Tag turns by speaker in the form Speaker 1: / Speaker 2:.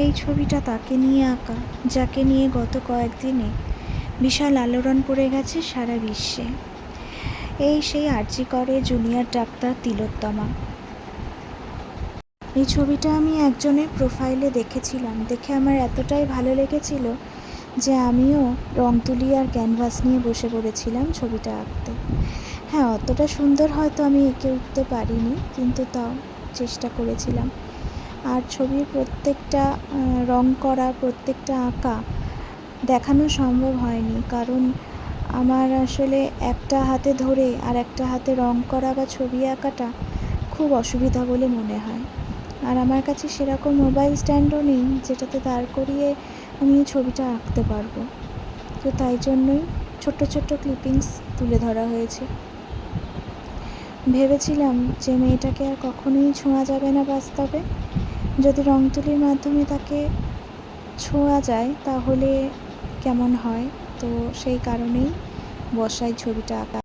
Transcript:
Speaker 1: এই ছবিটা তাকে নিয়ে আঁকা, যাকে নিয়ে গত কয়েকদিনে বিশাল আলোড়ন পড়ে গেছে সারা বিশ্বে। এই সেই আর্জি করে জুনিয়র ডাক্তার তিলোত্তমা। এই ছবিটা আমি একজনের প্রোফাইলে দেখেছিলাম। দেখে আমার এতটাই ভালো লেগেছিল যে আমিও রং তুলি আর ক্যানভাস নিয়ে বসে পড়েছিলাম ছবিটা আঁকতে। হ্যাঁ অতটা সুন্দর হয়তো আমি এঁকে উঠতে পারিনি, কিন্তু তাও চেষ্টা করেছিলাম। আর ছবির প্রত্যেকটা রং করা, প্রত্যেকটা আঁকা দেখানো সম্ভব হয়নি। কারণ আমার আসলে একটা হাতে ধরে আর একটা হাতে রং করা বা ছবি আঁকাটা খুব অসুবিধা বলে মনে হয়। আর আমার কাছে সেরকম মোবাইল স্ট্যান্ডও নেই যেটাতে দাঁড় করিয়ে আমি ছবিটা আঁকতে পারব। তো তাই জন্যই ছোট্ট ছোট্ট ক্লিপিংস তুলে ধরা হয়েছে। ভেবেছিলাম যে মেয়েটাকে আর কখনোই ছোঁয়া যাবে না বাস্তবে। যদি রং তুলির মাধ্যমে তাকে ছোঁয়া যায়, তাহলে কেমন হয়? তো সেই কারণেই বসাই ছবিটা আঁকা।